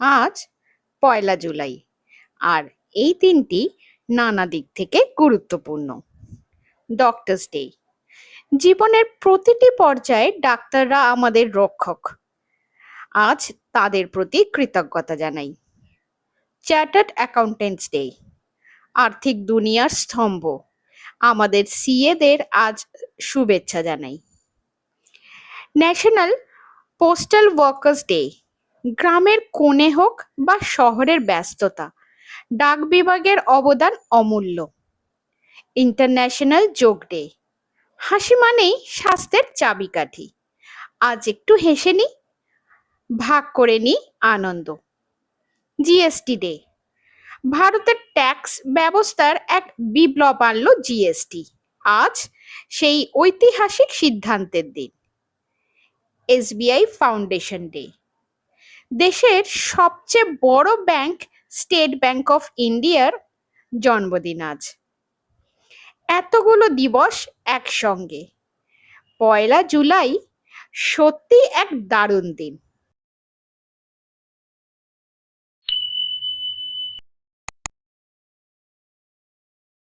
আজ পয়লা জুলাই। আর এই দিনটি নানা দিক থেকে গুরুত্বপূর্ণ। ডক্টরস ডে জীবনের প্রতিটি পর্যায়ে ডাক্তাররা আমাদের রক্ষক। আজ তাদের প্রতি কৃতজ্ঞতা জানাই। চার্টার্ড অ্যাকাউন্টেন্টস ডে আর্থিক দুনিয়ার স্তম্ভ। আমাদের সিএদের আজ শুভেচ্ছা জানাই। ন্যাশনাল পোস্টাল ওয়ার্কার্স ডে গ্রামের কোণে হোক বা শহরের ব্যস্ততা, ডাক বিভাগের অবদান অমূল্য। ইন্টারন্যাশনাল যোগ ডে। হাসি মানেই স্বাস্থ্যের চাবিকাঠি। আজ একটু হেসে নি, ভাগ করে নি আনন্দ। GST day. ভারতের ট্যাক্স ব্যবস্থার এক বিপ্লব আনলো জিএসটি। আজ সেই ঐতিহাসিক সিদ্ধান্তের দিন। SBI foundation day. দেশের সবচেয়ে বড় ব্যাংক স্টেট ব্যাংক অফ ইন্ডিয়ার জন্মদিন আজ। এতগুলো দিবস একসঙ্গে। পয়লা জুলাই সত্যি এক দারুণ দিন।